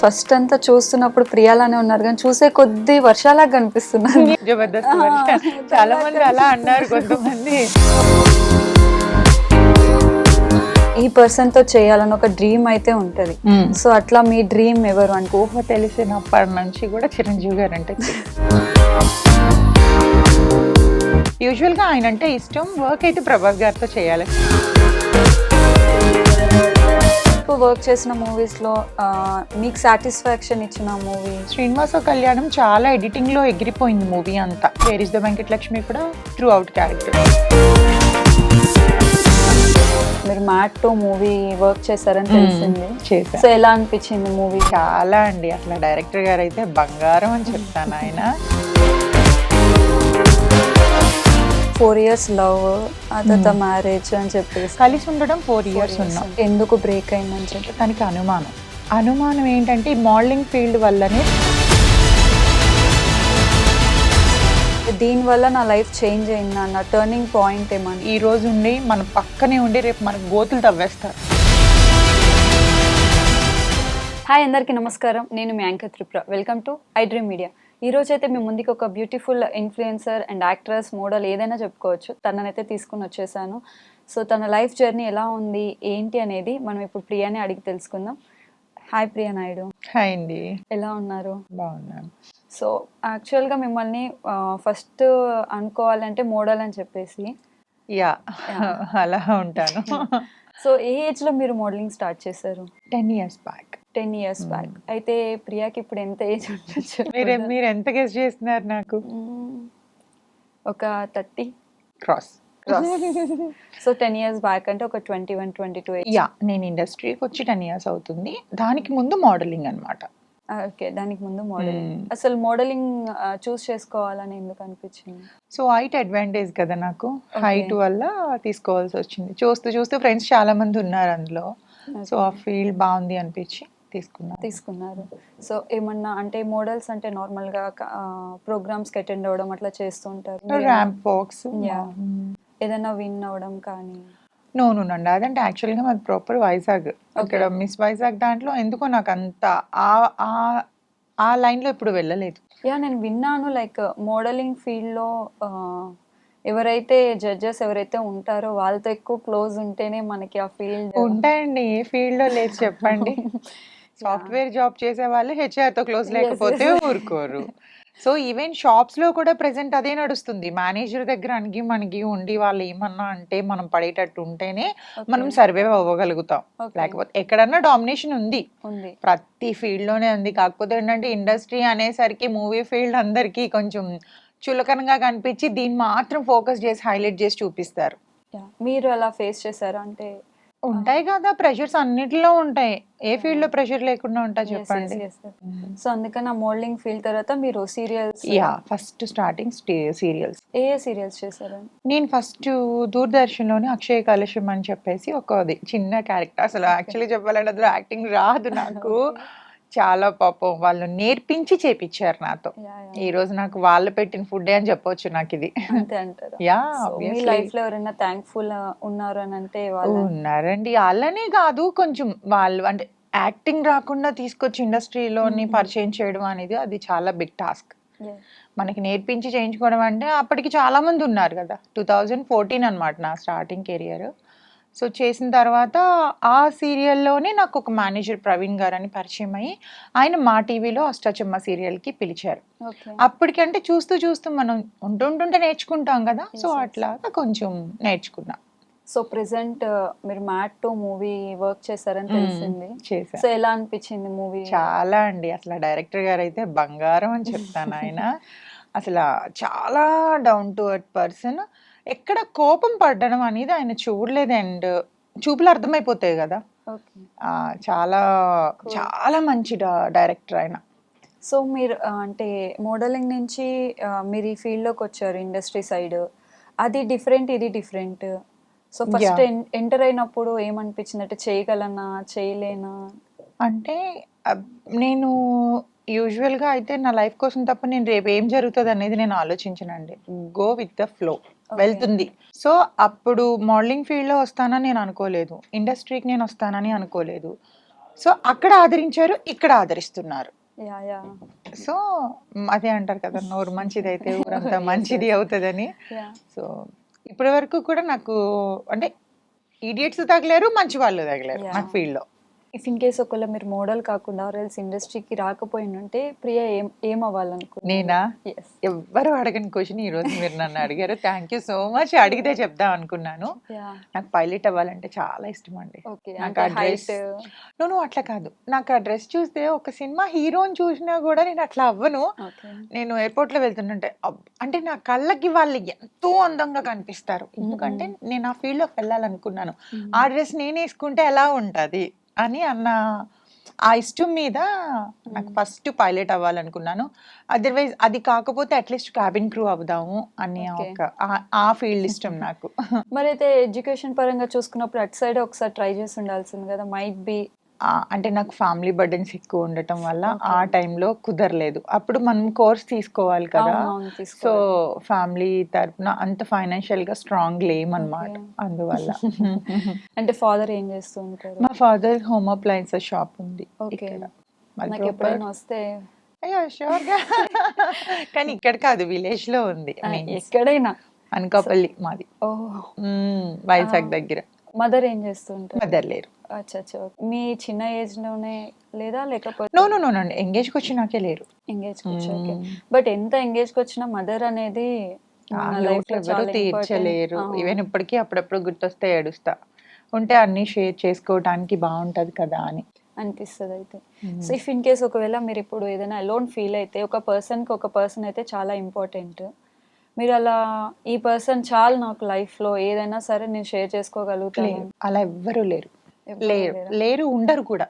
First అంతా చూస్తున్నప్పుడు ప్రియాలానే ఉన్నారు కానీ చూసే కొద్ది వర్షాలా కనిపిస్తున్నారు. జబర్దస్త్. చాలా మంది అలా అన్నారు కొంతమంది. ఈ పర్సన్తో చేయాలని ఒక డ్రీమ్ అయితే ఉంటది. సో అట్లా మీ డ్రీమ్ ఎవరు అనుకో ఊహ తెలిసినప్పటి నుంచి కూడా చిరంజీవి గారు అంటే యూజువల్గా ఆయన అంటే ఇష్టం. వర్క్ అయితే ప్రభాస్ గారితో చేయాలి. వర్క్ చేసిన మూవీస్లో ఆ, మీకు సాటిస్ఫాక్షన్ ఇచ్చిన మూవీ? శ్రీనివాస కళ్యాణం చాలా ఎడిటింగ్లో ఎగిరిపోయింది మూవీ అంతా. వేర్ ఇస్ ద వెంకటలక్ష్మి కూడా త్రూ అవుట్ క్యారెక్టర్ మీరు మ్యాట్ మూవీ వర్క్ చేశారని తెలిసింది. సో ఎలా అనిపించింది మూవీ? చాలా అండి. అట్లా డైరెక్టర్ గారు అయితే బంగారం అని చెప్తాను ఆయన. ఫోర్ ఇయర్స్ లవ్ ఆ తర్వాత మ్యారేజ్ అని చెప్పేసి. కలిసి ఉండడం ఫోర్ ఇయర్స్ ఉన్నాం. ఎందుకు బ్రేక్ అయిందని చెప్పి. తనకి అనుమానం. అనుమానం ఏంటంటే ఈ మోడలింగ్ ఫీల్డ్ వల్లనే దీనివల్ల నా లైఫ్ చేంజ్ అయింది అన్న టర్నింగ్ పాయింట్ ఏమని ఈ రోజు ఉండి మన పక్కనే ఉండి రేపు మనకు గోతులు తవ్వేస్తారు. హాయ్ అందరికీ నమస్కారం. నేను మీ anchor Tripura. Welcome to I dream media ఈ రోజు అయితే మీ ముందుకి ఒక beautiful influencer and actress model ఏదైనా చెప్పుకోవచ్చు. తననైతే తీసుకుని వచ్చేసాను. సో తన లైఫ్ జర్నీ ఎలా ఉంది ఏంటి అనేది మనం ఇప్పుడు ప్రియాని అడిగి తెలుసుకుందాం. హాయ్ ప్రియా నాయుడు. హాయ్ అండి. ఎలా ఉన్నారు? బాగున్నాను. సో యాక్చువల్గా మిమ్మల్ని ఫస్ట్ అనుకోవాలంటే మోడల్ అని చెప్పేసి. యా. అలా ఉంటాను. సో ఏ ఏజ్లో మీరు మోడలింగ్ స్టార్ట్ చేశారు? Ten years back ten years back. అయితే ప్రియాకి ఇప్పుడు ఎంత ఏజ్ ఉండొచ్చు మీరు మీరు ఎంత గెస్ చేస్తున్నారు నాకు? మ్మ్. ఒక thirty. Cross so ten years back అంటే ఒక twenty one twenty two yeah నేను ఇండస్ట్రీకి వచ్చి టెన్ ఇయర్స్ అవుతుంది. దానికి ముందు మోడలింగ్ అన్నమాట. ఓకే దానికి ముందు మోడలింగ్ మ్మ్. అసలు మోడలింగ్ చూస్ చేసుకోవాలని ఎందుకు అనిపించింది? సో హైట్ అడ్వాంటేజ్ కదా నాకు. హైట్ వల్ల తీసుకోవాల్సి వచ్చింది. చూస్తూ చూస్తూ ఫ్రెండ్స్ చాలా మంది ఉన్నారు అందులో. సో ఆ ఫీల్డ్ బాగుంది అనిపించి. తీసుకున్నాను తీసుకున్నారు. సో ఏమన్నా అంటే మోడల్స్ అంటే నార్మల్గా ప్రోగ్రామ్స్కి అటెండ్ అవ్వడం అట్లా చేస్తూ ఉంటారు. మీరు ర్యాంప్ Yeah. ఏదైనా విన్ అవ్వడం కానీ? నో నో అండి అదంటే యాక్చువల్గా మాది ప్రాపర్ వైజాగ్. ఇక్కడ మిస్ వైజాగ్ దాంట్లో ఎందుకో నాకు అంత ఆ ఆ- ఆ లైన్లో ఇప్పుడు వెళ్ళలేదు. యా నేను విన్నాను. లైక్ మోడలింగ్ ఫీల్డ్లో ఎవరైతే జడ్జెస్ ఎవరైతే ఉంటారో వాళ్ళతో ఎక్కువ క్లోజ్ ఉంటేనే మనకి ఆ ఫీల్డ్ ఉంటాయండి. ఏ ఫీల్డ్లో లేదు చెప్పండి. సాఫ్ట్వేర్ జాబ్ చేసే వాళ్ళు HR తో క్లోజ్ లేకపోతే. ఊరుకోరు. సో ఈవెన్ షాప్స్లో కూడా ప్రెసెంట్ అదే నడుస్తుంది. మేనేజర్ దగ్గర అణిగి మనకి ఉండి వాళ్ళు ఏమన్నా అంటే మనం పడేటట్టు ఉంటేనే మనం సర్వే అవ్వగలుగుతాం. లేకపోతే ఎక్కడన్నా డామినేషన్ ఉంది. ప్రతి ఫీల్డ్లోనే ఉంది. కాకపోతే ఏంటంటే ఇండస్ట్రీ అనేసరికి మూవీ ఫీల్డ్ అందరికీ కొంచెం చులకనగా కనిపించి దీన్ని మాత్రం ఫోకస్ చేసి హైలైట్ చేసి చూపిస్తారు. మీరు అలా ఫేస్ చేశారు? అంటే ఉంటాయి కదా ప్రెషర్స్ అన్నిటిలో ఉంటాయి. ఏ ఫీల్డ్లో ప్రెషర్ లేకుండా ఉంటా చెప్పండి. సో అందుకని ఆ మోడలింగ్ ఫీల్డ్ తర్వాత మీరు serials yeah first starting serials ఏ సీరియల్స్ చేశారు? నేను ఫస్ట్ దూరదర్శన్లోని అక్షయ కలశం అని చెప్పేసి ఒక చిన్న క్యారెక్టర్ అసలు యాక్చువల్లీ చెప్పాలంటే అందులో యాక్టింగ్ రాదు నాకు. చాలా పాపం వాళ్ళు నేర్పించి చేపించారు నాతో. ఈ రోజు నాకు వాళ్ళు పెట్టిన ఫుడ్ అని చెప్పొచ్చు నాకు ఇది. యా మీ లైఫ్లో ఎవరైనా థ్యాంక్ఫుల్ ఉన్నారు అని అంటే వాళ్ళ? ఉన్నారండి. అలానే కాదు కొంచెం వాళ్ళు అంటే యాక్టింగ్ రాకుండా తీసుకొచ్చి ఇండస్ట్రీలోని పరిచయం చేయడం అనేది అది చాలా బిగ్ టాస్క్. మనకి నేర్పించి చేయించుకోవడం అంటే అప్పటికి చాలా మంది ఉన్నారు కదా. టూ థౌజండ్ ఫోర్టీన్ అనమాట నా స్టార్టింగ్ కెరియర్ సో చేసిన తర్వాత ఆ సీరియల్లోనే నాకు ఒక మేనేజర్ ప్రవీణ్ గారు అని పరిచయం అయ్యి ఆయన మా టీవీలో అష్టాచమ్మ సీరియల్కి పిలిచారు. అప్పటికంటే చూస్తూ చూస్తూ మనం ఉంటుంటుంటే నేర్చుకుంటాం కదా సో. అట్లాగా కొంచెం నేర్చుకున్నా. సో ప్రెసెంట్ మీరు మ్యాట్ టు మూవీ వర్క్ చేశారని తెలిసింది. సో ఎలా అనిపించింది మూవీ? చాలా అండి అసలు డైరెక్టర్ గారు అయితే బంగారం అని చెప్తాను ఆయన. అసలు చాలా డౌన్ టు అర్త్ పర్సన్. ఎక్కడ కోపం పడ్డడం అనేది ఆయన చూడలేదు అండ్ చూపులు అర్థమైపోతాయి కదా. చాలా చాలా మంచి డైరెక్టర్ ఆయన. సో మీరు అంటే మోడలింగ్ నుంచి మీరు ఈ field లోకి వచ్చారు ఇండస్ట్రీ సైడ్. అది డిఫరెంట్ ఇది డిఫరెంట్. సో ఫస్ట్ ఎంటర్ అయినప్పుడు ఏమనిపించింది అంటే చేయగలనా చేయలేనా? అంటే నేను యూజువల్గా అయితే నా లైఫ్ కోసం తప్ప నేను రేపు ఏం జరుగుతుంది అనేది నేను ఆలోచించనండి. Go with the flow. వెళ్తుంది. సో అప్పుడు మోడలింగ్ ఫీల్డ్లో వస్తానని నేను అనుకోలేదు. ఇండస్ట్రీకి నేను వస్తానని అనుకోలేదు. సో అక్కడ ఆదరించారు ఇక్కడ ఆదరిస్తున్నారు. సో అదే అంటారు కదా నోరు మంచిది అయితే ఊరంతా మంచిది అవుతుందని. సో ఇప్పటి వరకు కూడా నాకు అంటే ఈడియట్స్ తగిలారు మంచి వాళ్ళు తగిలారు. నాకు ఫీల్డ్లో ఇఫ్ ఇన్ కేస్ ఒకవేళ మీరు మోడల్ కాకుండా రెల్స్ ఇండస్ట్రీకి రాకపోయిందంటే ప్రియ ఏం ఏం అవ్వాలనుకున్నారు నేనా ఎవ్వరు అడగని క్వశ్చన్ ఈ రోజు మీరు నన్ను అడిగారు. థ్యాంక్ యూ సో మచ్ అడిగితే చెప్దాం అనుకున్నాను. నాకు పైలట్ అవ్వాలంటే చాలా ఇష్టం అండి. నాకు ఆ అట్లా కాదు. నాకు ఆ డ్రెస్ చూస్తే ఒక సినిమా హీరోని చూసినా కూడా నేను అట్లా అవ్వను. నేను ఎయిర్పోర్ట్లో వెళ్తుంటే అంటే నా కళ్ళకి వాళ్ళు ఎంతో అందంగా కనిపిస్తారు. ఎందుకంటే నేను ఆ ఫీల్డ్లోకి వెళ్ళాలనుకున్నాను. ఆ డ్రెస్ నేను వేసుకుంటే ఎలా ఉంటది? అని అన్న ఆ ఇష్టం మీద నాకు ఫస్ట్ పైలట్ అవ్వాలనుకున్నాను. అదర్వైజ్ అది కాకపోతే అట్లీస్ట్ క్యాబిన్ క్రూ అవుదాము అని. ఒక ఆ- ఫీల్డ్ ఇష్టం నాకు. మరి అయితే ఎడ్యుకేషన్ పరంగా చూసుకున్నప్పుడు అటు సైడ్ ఒకసారి ట్రై చేసి ఉండాల్సింది కదా. మైట్ బి అంటే నాకు ఫ్యామిలీ బర్డెన్స్ ఎక్కువ ఉండటం వల్ల. ఆ టైంలో కుదరలేదు. అప్పుడు మనం కోర్స్ తీసుకోవాలి కదా. సో ఫ్యామిలీ తరపున అంత ఫైనాన్షియల్గా స్ట్రాంగ్ లేమన్నమాట. అందువల్ల. అంటే ఫాదర్ ఏం చేస్తూ ఉంటారు? మా ఫాదర్ హోమ్ అప్లయన్సెస్ షాప్ ఉంది నాకు ఎప్పుడైనా వస్తే అయ్యో కానీ ఇక్కడ కాదు విలేజ్లో ఉంది ఎక్కడైనా? అనకాపల్లి మాది. ఓ వైజాగ్. దగ్గర. మదర్ ఏం చేస్తూ ఉంటారు? మదర్ లేరు. అచ్చా మీ చిన్న ఏజ్లోనే లేదా లేకపోతే నో నో నో నో ఎంగేజ్కి వచ్చి నాకే లేరు. ఎంగేజ్ వచ్చి ఓకే మ్మ్. బట్ ఎంత ఎంగేజ్ వచ్చినా మదర్ అనేది లైఫ్ ఎవరు చాలా తీర్చలేరు ఈవెన్ ఇప్పటికీ అప్పుడప్పుడు గుర్తొస్తే ఏడుస్తా. ఉంటే అన్ని షేర్ చేసుకోవడానికి బాగుంటది కదా అని. అనిపిస్తుంది అయితే. సో ఇఫ్ ఇన్ కేస్ ఒకవేళ మీరు ఇప్పుడు ఏదైనా అలోన్ ఫీల్ అయితే ఒక person కి ఒక పర్సన్ అయితే చాలా ఇంపార్టెంట్ మీరు అలా ఈ పర్సన్ చాలు నాకు life లో ఏదైనా సరే నేను షేర్ చేసుకోగలుగుతాను. అలా ఎవ్వరు లేరు. లేరు. లేరా? ఉండరు కూడా.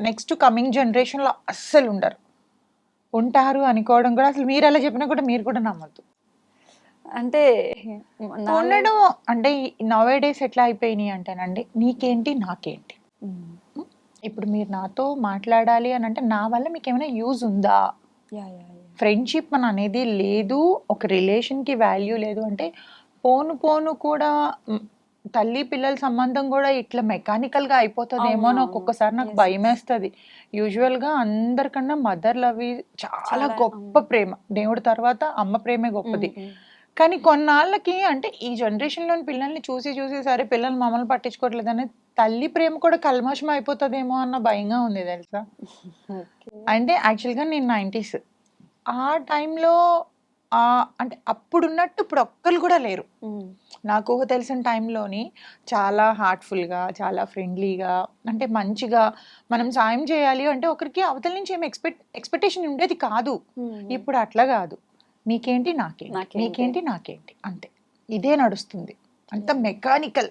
నెక్స్ట్ కమింగ్ జనరేషన్లో అస్సలు ఉండరు. ఉంటారు అనుకోవడం కూడా అసలు మీరు ఎలా చెప్పినా కూడా మీరు కూడా నమ్మద్దు. అంటే ఉండడం అంటే నవే డేస్ ఎట్లా అయిపోయినాయి అంటేనండి నీకేంటి నాకేంటి. ఇప్పుడు మీరు నాతో మాట్లాడాలి అని అంటే నా వల్ల మీకు ఏమైనా యూజ్ ఉందా ఫ్రెండ్షిప్ అని అనేది లేదు ఒక రిలేషన్కి వాల్యూ లేదు అంటే పోను పోను కూడా తల్లి పిల్లల సంబంధం కూడా ఇట్లా మెకానికల్గా అయిపోతుందేమో అని. ఒక్కొక్కసారి నాకు భయం వేస్తుంది యూజువల్గా అందరికన్నా మదర్ లవ్ చాలా గొప్ప. ప్రేమ. దేవుడి తర్వాత అమ్మ ప్రేమే గొప్పది. కానీ కొన్నాళ్ళకి అంటే ఈ జనరేషన్లోని పిల్లల్ని చూసి చూసి సరే పిల్లలు మమ్మల్ని పట్టించుకోవట్లేదని తల్లి ప్రేమ కూడా కల్మషం అయిపోతుందేమో అన్న భయంగా ఉంది తెలుసా? అంటే యాక్చువల్గా నేను నైంటీస్ ఆ టైంలో అంటే అప్పుడున్నట్టు ఇప్పుడు ఒక్కరు కూడా లేరు. నాకు ఊహ తెలిసిన టైంలోని చాలా హార్ట్ఫుల్గా చాలా ఫ్రెండ్లీగా అంటే మంచిగా మనం సాయం చేయాలి అంటే ఒకరికి అవతల నుంచి ఏం ఎక్స్పెక్ట్ ఎక్స్పెక్టేషన్ ఉండేది కాదు. ఇప్పుడు అట్లా కాదు. నాకేంటి? నాకేంటి. నీకేంటి నాకేంటి? అంతే. ఇదే నడుస్తుంది. అంత మెకానికల్.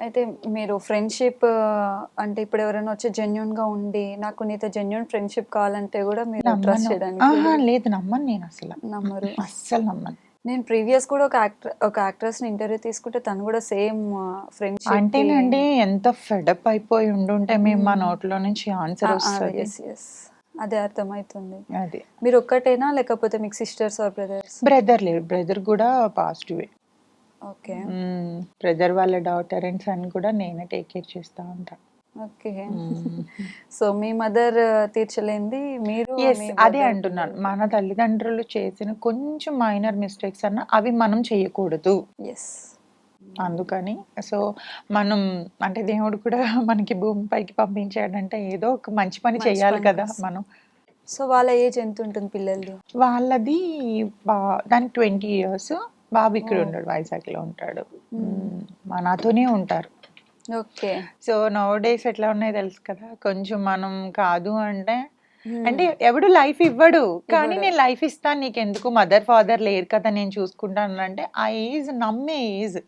అయితే మీరు ఫ్రెండ్షిప్ అంటే ఇప్పుడు ఎవరైనా వచ్చి జెన్యున్గా ఉండి నాకు నీతో జెన్యున్ ఫ్రెండ్షిప్ కావాలంటే కూడా మీరు ట్రస్ట్ చేయడానికి లేదు నమ్మను నేను అసలు. నమ్మరు. అస్సలు నమ్మను. నేను ప్రీవియస్ కూడా ఒక యాక్టర్ ఒక యాక్ట్రెస్ని ఇంటర్వ్యూ తీసుకుంటే తను కూడా సేమ్ ఫ్రెండ్షిప్ అంటేనండి ఎంత ఫెడప్ అయిపోయి ఉండుంటే మేము మా నోట్లో నుంచి ఆన్సర్ వస్తుంది. అదే అర్థమవుతుంది అది. మీరు ఒక్కటేనా లేకపోతే మీకు సిస్టర్స్ ఆర్ బ్రదర్స్ బ్రదర్ లేడు బ్రదర్ కూడా పాజిటివే ఓకే. బ్రదర్ వాళ్ళ డాటర్ అండ్ సన్ కూడా నేనే టేక్ కేర్ చేస్తా ఉంటా. ఓకే. సో మీ మదర్ తీర్చలేంది? మీరు అదే అంటున్నాను. మన తల్లిదండ్రులు చేసిన కొంచెం మైనర్ మిస్టేక్స్ అన్న అవి మనం చేయకూడదు. ఎస్ అందుకని సో మనం అంటే దేవుడు కూడా మనకి భూమిపైకి పంపించాడంటే ఏదో ఒక మంచి పని చేయాలి కదా. మనం. సో వాళ్ళ ఏజ్ ఎంత ఉంటుంది పిల్లలది? వాళ్ళది దానికి ట్వంటీ ఇయర్స్ బాబు ఇక్కడ. ఉంటాడు వైజాగ్లో ఉంటాడు. మా నాతోనే ఉంటారు. ఓకే. సో నవ్ డేస్ ఎట్లా ఉన్నాయి తెలుసు కదా? కొంచెం మనం కాదు అంటే అంటే ఎవడు లైఫ్ ఇవ్వడు. కానీ. నేను లైఫ్ ఇస్తాను నీకు ఎందుకు మదర్ ఫాదర్ లేరు కదా నేను చూసుకుంటాను అంటే ఆ ఏజ్ నమ్మే ఏజ్.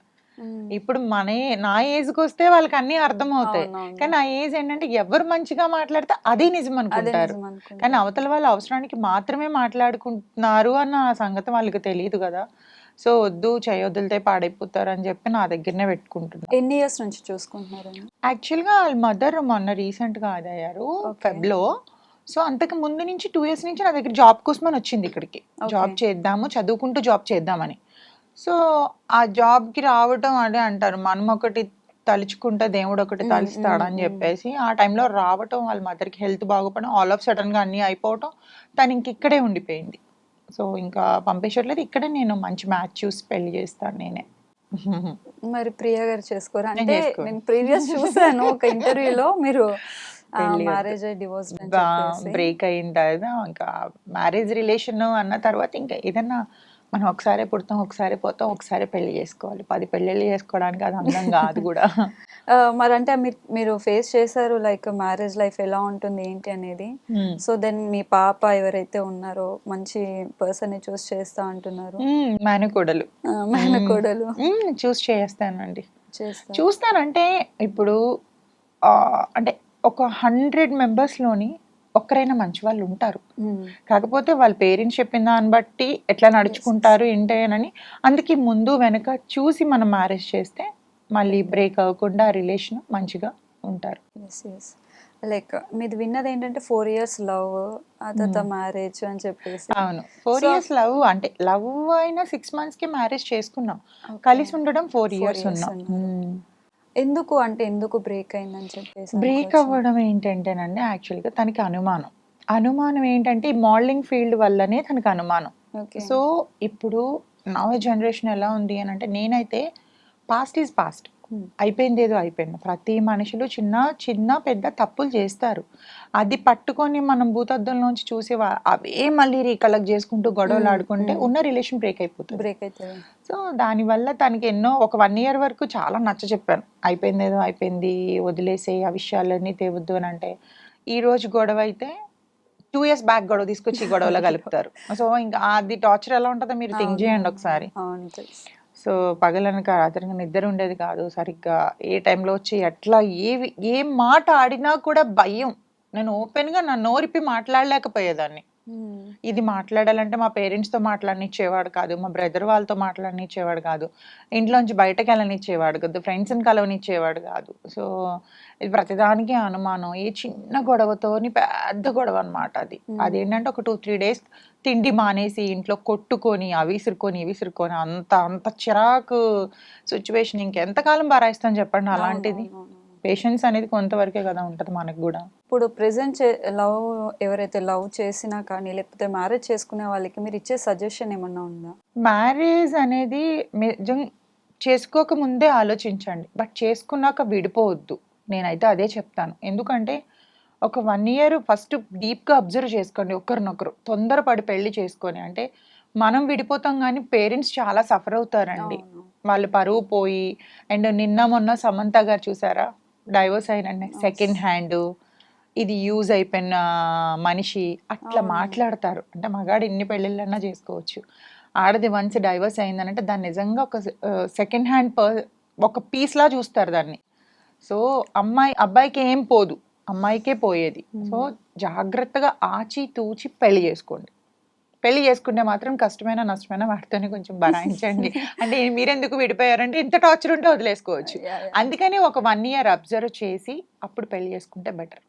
ఇప్పుడు మన నా ఏజ్కి వస్తే వాళ్ళకి అన్ని అర్థం అవుతాయి కానీ ఆ ఏజ్ ఏంటంటే ఎవరు మంచిగా మాట్లాడితే అదే నిజం అనుకుంటారు. కానీ అవతల వాళ్ళ అవసరానికి మాత్రమే మాట్లాడుకుంటున్నారు అన్న సంగతి వాళ్ళకి తెలియదు కదా. సో వద్దు చేయొద్దులతే పాడైపోతారు అని చెప్పి నా దగ్గరనే పెట్టుకుంటున్నాను ఎన్ని ఇయర్స్ నుంచి చూసుకుంటున్నారు యాక్చువల్గా వాళ్ళ మదర్ మొన్న రీసెంట్గా అదయ్యారు. ఫెబ్లో. సో అంతకు ముందు నుంచి టూ ఇయర్స్ నుంచి నా దగ్గర జాబ్ కోసం అని వచ్చింది ఇక్కడికి. జాబ్ చేద్దాము చదువుకుంటూ జాబ్ చేద్దామని. సో ఆ జాబ్కి రావటం అదే అంటారు మనం ఒకటి తలుచుకుంటే దేవుడు ఒకటి మ్మ్, తలుస్తాడని మ్మ్, చెప్పేసి ఆ టైంలో రావటం వాళ్ళ మదర్కి హెల్త్ బాగోపడం ఆల్ ఆఫ్ సడన్గా అన్ని అయిపోవటం తను ఇంక ఇక్కడే ఉండిపోయింది. సో ఇంకా పంపించట్లేదు. ఇక్కడే నేను మంచి మ్యాచ్ చూసి పెళ్ళి చేస్తాను నేనే. మరి ప్రియా గారు చేసుకోరు? అంటే. నేను ప్రీవియస్ చూసాను ఒక ఇంటర్వ్యూలో మీరు మ్యారేజ్ డివోర్స్ బ్రేక్ అయిన తర్వాత ఇంకా మ్యారేజ్ రిలేషన్ అన్న తర్వాత ఇంకా ఏదన్నా మనం ఒకసారి పుడతాం ఒకసారి పోతాం ఒకసారి పెళ్ళి చేసుకోవాలి. పది పెళ్ళిళ్ళు చేసుకోవడానికి అది అందం కాదు కూడా. మరి అంటే మీరు మీరు ఫేస్ చేశారు లైక్ మ్యారేజ్ లైఫ్ ఎలా ఉంటుంది ఏంటి అనేది. సో దెన్ మీ పాప ఎవరైతే ఉన్నారో మంచి పర్సన్ని చూస్ చేస్తా అంటున్నారు. మ్మ్, మేనకోడలు. మేనకోడలు. చూస్ చేస్తానండి. చేస్తా చూస్తానంటే ఇప్పుడు అంటే ఒక హండ్రెడ్లోని ఒక్కరైనా మంచి వాళ్ళు ఉంటారు. కాకపోతే వాళ్ళ పేరెంట్స్ చెప్పిన దాన్ని బట్టి ఎట్లా నడుచుకుంటారు ఏంటని అందుకే ముందు వెనక చూసి మనం మ్యారేజ్ చేస్తే మళ్ళీ బ్రేక్ అవ్వకుండా రిలేషన్ మంచిగా ఉంటారు. లైక్ మీది విన్నది ఏంటంటే ఫోర్ ఇయర్స్ లవ్ ఆ తర్వాత మ్యారేజ్ అని చెప్పేసి. అవును. ఫోర్ ఇయర్స్ లవ్ అంటే లవ్ అయినా సిక్స్ మంత్స్కి మ్యారేజ్ చేసుకున్నాం. కలిసి ఉండడం ఫోర్ ఇయర్స్ ఉన్నాం. ఉన్నారు. ఎందుకు అంటే ఎందుకు బ్రేక్ అయిందని చెప్పేసి బ్రేక్? అవ్వడం ఏంటంటేనండి యాక్చువల్గా తనకి అనుమానం. అనుమానం ఏంటంటే ఈ మోడలింగ్ ఫీల్డ్ వల్లనే తనకి అనుమానం. సో ఇప్పుడు నవ జనరేషన్ ఎలా ఉంది అని అంటే నేనైతే పాస్ట్ ఈజ్ పాస్ట్. అయిపోయింది ఏదో అయిపోయింది. ప్రతి మనుషులు చిన్న చిన్న పెద్ద తప్పులు చేస్తారు. అది పట్టుకొని మనం భూతద్దంలోంచి చూసి అవే మళ్ళీ రీకలెక్ట్ చేసుకుంటూ గొడవలు Hmm, ఆడుకుంటే hmm. ఉన్న రిలేషన్ బ్రేక్ అయిపోతుంది. బ్రేక్ అవుతుంది సో దానివల్ల తనకి ఎన్నో ఒక వన్ ఇయర్ వరకు చాలా నచ్చ చెప్పాను. అయిపోయింది ఏదో అయిపోయింది వదిలేసే ఆ విషయాలన్నీ తేవద్దు అని అంటే ఈ రోజు గొడవ అయితే టూ ఇయర్స్ బ్యాక్ గొడవ తీసుకొచ్చి గొడవలో కలుపుతారు. సో ఇంకా అది టార్చర్ ఎలా ఉంటుందో మీరు థింక్ చేయండి ఒకసారి. సో పగలనక రాత్రి నిద్ర ఉండేది కాదు సరిగ్గా. ఏ టైంలో వచ్చి ఎట్లా ఏవి ఏ మాట ఆడినా కూడా భయం. నేను ఓపెన్గా నా నోరిపి మాట్లాడలేకపోయేదాన్ని. ఇది మాట్లాడాలంటే మా పేరెంట్స్తో మాట్లాడనిచ్చేవాడు కాదు మా బ్రదర్ వాళ్ళతో మాట్లాడనిచ్చేవాడు కాదు ఇంట్లోంచి బయటకు వెళ్ళనిచ్చేవాడు కాదు ఫ్రెండ్స్ని కలవనిచ్చేవాడు కాదు. సో ఇది ప్రతిదానికి అనుమానం. ఏ చిన్న గొడవతోని పెద్ద గొడవ అనమాట అది. అదేంటంటే ఒక టూ త్రీ డేస్ తిండి మానేసి ఇంట్లో కొట్టుకొని అవి విసురుకొని ఇవి విసురుకొని అంత అంత చిరాకు సిచ్యువేషన్. ఇంకెంతకాలం భరాయిస్తాను చెప్పండి అలాంటిది. పేషెన్స్ అనేది కొంతవరకే కదా ఉంటుంది మనకు కూడా. ఇప్పుడు ప్రెసెంట్ లవ్ ఎవరైతే లవ్ చేసినా కానీ లేకపోతే మ్యారేజ్ చేసుకునే వాళ్ళకి మీరు ఇచ్చే సజెషన్ ఏమన్నా ఉందా? మ్యారేజ్ అనేది చేసుకోక ముందే ఆలోచించండి. బట్ చేసుకున్నాక విడిపోవద్దు. నేనైతే అదే చెప్తాను. ఎందుకంటే ఒక వన్ ఇయర్ ఫస్ట్ డీప్గా అబ్జర్వ్ చేసుకోండి ఒకరినొకరు. తొందరపడి పెళ్ళి చేసుకొని అంటే మనం విడిపోతాం కానీ పేరెంట్స్ చాలా సఫర్ అవుతారండి. వాళ్ళు పరువు పోయి అండ్ నిన్న మొన్న సమంత గారు చూసారా? డైవర్స్ అయినండి సెకండ్ హ్యాండ్ ఇది యూజ్ అయిపోయిన మనిషి అట్లా. మాట్లాడతారు. అంటే మగాడు ఎన్ని పెళ్ళిళ్ళన్నా చేసుకోవచ్చు. ఆడది వన్స్ డైవర్స్ అయిందనంటే దాన్ని నిజంగా ఒక సెకండ్ హ్యాండ్ పర్ ఒక పీస్ లా చూస్తారు దాన్ని. సో అమ్మాయి అబ్బాయికి ఏం పోదు. అమ్మాయికే పోయేది. సో జాగ్రత్తగా ఆచి తూచి పెళ్ళి చేసుకోండి. పెళ్ళి చేసుకుంటే మాత్రం కష్టమైన నష్టమైన వాటితోనే కొంచెం బరాయించండి అంటే మీరెందుకు విడిపోయారంటే ఇంత టార్చర్ ఉంటే వదిలేసుకోవచ్చు. అందుకని ఒక వన్ ఇయర్ అబ్జర్వ్ చేసి అప్పుడు పెళ్ళి చేసుకుంటే బెటర్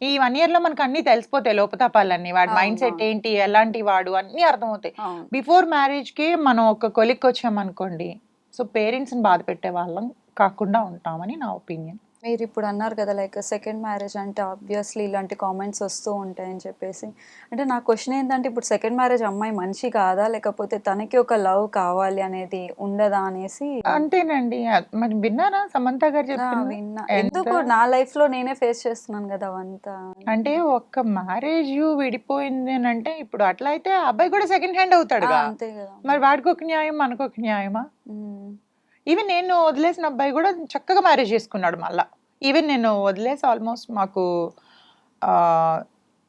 ఈ వన్ ఇయర్లో మనకు అన్ని తెలిసిపోతాయి లోపతాపాలన్నీ వాడి మైండ్ సెట్. ఏంటి ఎలాంటి వాడు అన్ని అర్థమవుతాయి. బిఫోర్ మ్యారేజ్కి మనం ఒక కొలిక్ వచ్చామనుకోండి సో పేరెంట్స్ని బాధ పెట్టే వాళ్ళం కాకుండా ఉంటామని నా ఒపీనియన్ మీరు ఇప్పుడు అన్నారు కదా లైక్ సెకండ్ మ్యారేజ్ అంటే ఆబ్వియస్లీ ఇలాంటి కామెంట్స్ వస్తూ ఉంటాయని చెప్పేసి. అంటే నా క్వశ్చన్ ఏంటంటే ఇప్పుడు సెకండ్ మ్యారేజ్ అమ్మాయి మనిషి కాదా లేకపోతే తనకి ఒక లవ్ కావాలి అనేది ఉండదా అనేసి? అంతేనండి. మరి విన్నారా సమంత గారు చెప్పింది? విన్నా. ఎందుకు? నా లైఫ్లో నేనే ఫేస్ చేస్తున్నాను కదా అవంతా. అంటే ఒక్క మ్యారేజ్ విడిపోయింది అని అంటే ఇప్పుడు అట్లా అయితే అబ్బాయి కూడా సెకండ్ హ్యాండ్ ఆ, అవుతాడుగా అంతే కదా. మరి వాడికి ఒక న్యాయం మనకు ఒక న్యాయమా ఈవెన్ నేను వదిలేసిన అబ్బాయి కూడా చక్కగా మ్యారేజ్ చేసుకున్నాడు మళ్ళా. ఈవెన్ నేను వదిలేసి ఆల్మోస్ట్ మాకు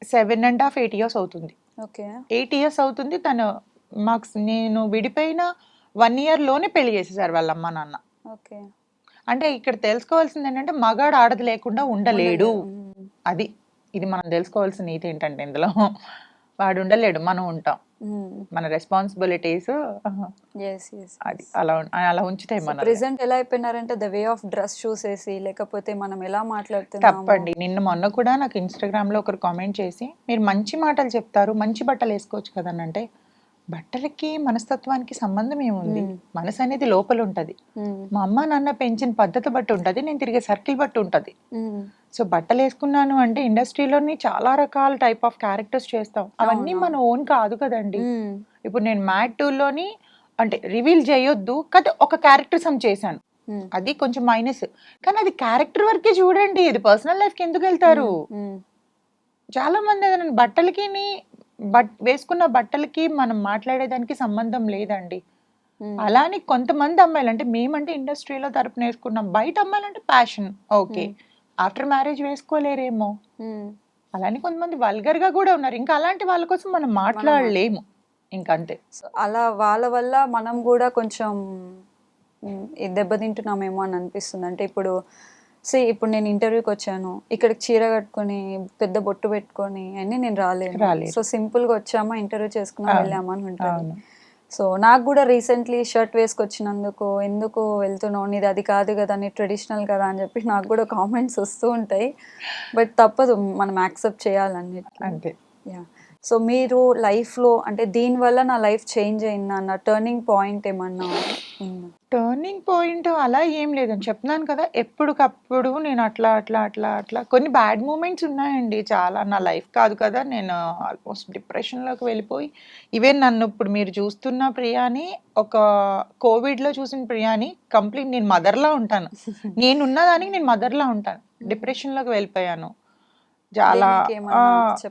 seven and half eight years అవుతుంది. ఓకే. ఎయిట్ ఇయర్స్ అవుతుంది తను మాకు నేను విడిపోయిన వన్లోనే పెళ్ళి చేసేసారు వాళ్ళ అమ్మ నాన్న. ఓకే. అంటే ఇక్కడ తెలుసుకోవాల్సింది ఏంటంటే మగాడు ఆడది లేకుండా ఉండలేడు. అది ఇది మనం తెలుసుకోవాల్సిన నీతి ఏంటంటే ఇందులో. వాడు ఉండలేడు మనం ఉంటాం. మన రెస్పాన్సిబిలిటీస్ అది. అలా అలా ఉంచుతాయి మన ప్రెసెంట్ ఎలా అయిపోయినారంటే ద వే ఆఫ్ డ్రెస్ చూసేసి లేకపోతే మనం ఎలా మాట్లాడుతున్నాము. తప్పండి. నిన్న మొన్న కూడా నాకు ఇన్స్టాగ్రామ్లో ఒకరు కామెంట్ చేసి మీరు మంచి మాటలు చెప్తారు మంచి బట్టలు వేసుకోవచ్చు కదనంటే బట్టలకి మనస్తత్వానికి సంబంధం ఏముంది. మనసు అనేది లోపల ఉంటది మా అమ్మ నాన్న పెంచిన పద్ధతి బట్టి ఉంటది నేను తిరిగే సర్కిల్ బట్టి ఉంటది. సో బట్టలు వేసుకున్నాను అంటే ఇండస్ట్రీలోని చాలా రకాల టైప్ ఆఫ్ క్యారెక్టర్స్ చేస్తాం. అవన్నీ అవును. మన ఓన్ కాదు కదండి. ఇప్పుడు నేను మ్యాట్లోని అంటే రివీల్ చేయొద్దు కదా ఒక క్యారెక్టర్ సమ్ చేశాను. అది కొంచెం మైనస్. కానీ అది క్యారెక్టర్ వరకే చూడండి ఇది పర్సనల్ లైఫ్కి ఎందుకు వెళ్తారు? చాలా మంది బట్టలకి బట్ వేసుకున్న బట్టలకి మనం మాట్లాడేదానికి సంబంధం లేదండి. అలానే కొంతమంది అమ్మాయిలు అంటే మేమంటే ఇండస్ట్రీలో తరపున వేసుకున్నాం. బయట అమ్మాయిలు అంటే ప్యాషన్. ఓకే. ఆఫ్టర్ మ్యారేజ్ వేసుకోలేరేమో. అలానే కొంతమంది వల్గర్గా కూడా ఉన్నారు. ఇంకా అలాంటి వాళ్ళ కోసం మనం మాట్లాడలేము. ఇంకంతే. అలా వాళ్ళ వల్ల మనం కూడా కొంచెం దెబ్బతింటున్నామేమో అని అనిపిస్తుంది. అంటే ఇప్పుడు సి ఇప్పుడు నేను ఇంటర్వ్యూకి వచ్చాను. ఇక్కడికి చీర కట్టుకొని పెద్ద బొట్టు పెట్టుకొని అన్నీ నేను రాలేను. సో సింపుల్గా వచ్చామా ఇంటర్వ్యూ చేసుకున్నా అవును. వెళ్ళామా అని ఉంటుంది. అవును. సో నాకు కూడా రీసెంట్లీ షర్ట్ వేసుకొచ్చినందుకు ఎందుకు వెళ్తున్నావు? నీది అది కాదు కదా నీ ట్రెడిషనల్ కదా అని చెప్పి నాకు కూడా కామెంట్స్ వస్తూ ఉంటాయి. బట్ తప్పదు మనం యాక్సెప్ట్ చేయాలన్నిటి అంతే. యా. సో మీరు లైఫ్లో అంటే దీనివల్ల నా లైఫ్ చేంజ్ అయిందా? అన్న టర్నింగ్ పాయింట్ ఏమన్నా ఉందా? టర్నింగ్ పాయింట్ అలా ఏం లేదని చెప్తున్నాను కదా ఎప్పటికప్పుడు నేను అట్లా అట్లా అట్లా అట్లా. కొన్ని బ్యాడ్ మూమెంట్స్ ఉన్నాయండి చాలా. నా లైఫ్ కాదు కదా నేను ఆల్మోస్ట్ డిప్రెషన్లోకి వెళ్ళిపోయి ఈవెన్ నన్ను ఇప్పుడు మీరు చూస్తున్న ప్రియాని ఒక కోవిడ్లో చూసిన ప్రియాని కంప్లీట్ నేను మదర్లా ఉంటాను. నేను ఉన్నదానికి నేను మదర్లా ఉంటాను డిప్రెషన్లోకి వెళ్ళిపోయాను. చాలా?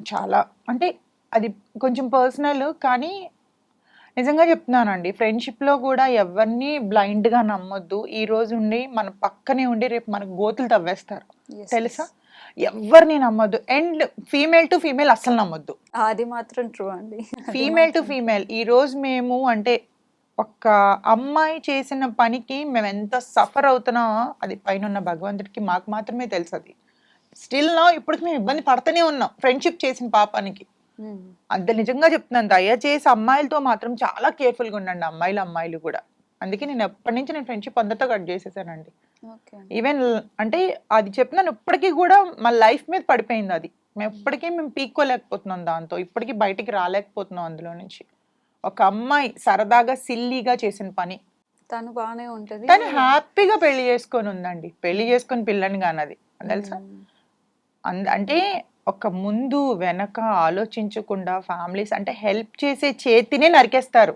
చాలా. అంటే అది కొంచెం పర్సనల్ కానీ నిజంగా చెప్తున్నానండి. ఫ్రెండ్షిప్లో కూడా ఎవరిని బ్లైండ్గా నమ్మొద్దు. ఈ రోజు ఉండి మన పక్కనే ఉండి రేపు మనకు గోతులు తవ్వేస్తారు. తెలుసా? ఎవరిని నమ్మొద్దు. అండ్ ఫీమేల్ టు ఫీమేల్ అస్సలు నమ్మొద్దు. అది మాత్రం ట్రూ అండి. Female to female. ఈ రోజు మేము అంటే ఒక అమ్మాయి చేసిన పనికి మేము ఎంత సఫర్ అవుతున్నామో అది పైన ఉన్న భగవంతుడికి మాకు మాత్రమే తెలుసు అది స్టిల్ నా ఇప్పటికి మేము ఇబ్బంది పడుతూనే ఉన్నాం. ఫ్రెండ్షిప్ చేసిన పాపానికి. అంత నిజంగా చెప్తున్నాను. దయచేసి అమ్మాయిలతో మాత్రం చాలా కేర్ఫుల్గా ఉండండి అమ్మాయిలు అమ్మాయిలు కూడా. అందుకే నేను ఎప్పటి నుంచి నేను ఫ్రెండ్షిప్ అందరితో కట్ చేసేసానండి. ఈవెన్ అంటే అది చెప్తున్నాను ఇప్పటికీ కూడా మా లైఫ్ మీద పడిపోయింది అది. మేము ఎప్పటికీ మేము పీక్కోలేకపోతున్నాం దాంతో. ఇప్పటికీ బయటికి రాలేకపోతున్నాం అందులో నుంచి. ఒక అమ్మాయి సరదాగా సిల్లీగా చేసిన పని. తను బాగానే ఉంటది. తను హ్యాపీగా పెళ్ళి చేసుకొని ఉందండి. పెళ్ళి చేసుకొని పిల్లని కానది. తెలుసా? అంటే ఒక ముందు వెనక ఆలోచించకుండా ఫ్యామిలీస్ అంటే హెల్ప్ చేసే చేతినే నరికేస్తారు.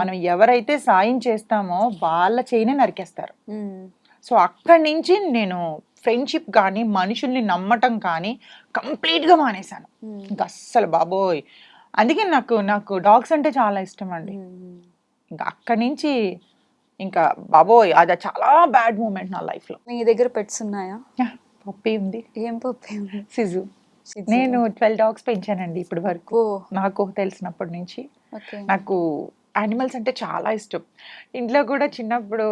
మనం ఎవరైతే సాయం చేస్తామో వాళ్ళ చేయినే నరికేస్తారు. సో అక్కడి నుంచి నేను ఫ్రెండ్షిప్ కానీ మనుషుల్ని నమ్మటం కానీ కంప్లీట్గా మానేశాను. అస్సలు బాబోయ్. అందుకే నాకు నాకు డాగ్స్ అంటే చాలా ఇష్టం అండి. ఇంకా అక్కడి నుంచి ఇంకా బాబోయ్ అది చాలా బ్యాడ్ మూమెంట్ నా లైఫ్లో. మీ దగ్గర పెట్స్ ఉన్నాయా? పప్పి ఉంది. ఏం పప్పు ఉంది? సిజు. నేను ట్వెల్వ్ డాగ్స్ పెంచానండి ఇప్పటి వరకు. నాకు తెలిసినప్పటి నుంచి. నాకు యానిమల్స్ అంటే చాలా ఇష్టం. ఇంట్లో కూడా చిన్నప్పుడు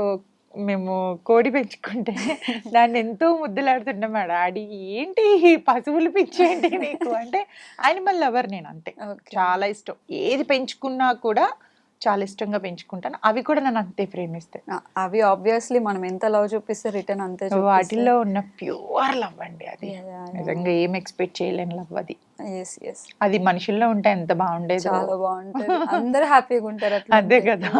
మేము కోడి పెంచుకుంటే దాన్ని ఎంతో ముద్దులాడుతుండే మా డాడీ ఏంటి పశువులు పిచ్చేంటి నీకు? అంటే యానిమల్ లవర్ నేను అంతే. చాలా ఇష్టం. ఏది పెంచుకున్నా కూడా చాలా ఇష్టంగా పెంచుకుంటాను. అవి కూడా నన్ను అంతే ప్రేమిస్తాయి. అవి ఆబ్వియస్లీ మనం ఎంత లవ్ చూపిస్తే రిటర్న్ అంతే వాటిల్లో ఉన్న ప్యూర్ లవ్ అండి అది. నిజంగా ఏం ఎక్స్పెక్ట్ చేయలేని లవ్ అది. ఎస్ ఎస్ అది మనుషుల్లో ఉంటే ఎంత బాగుండేది. చాలా బాగుంటుంది. అందరూ హ్యాపీగా ఉంటారు అట్లా అదే. కదా.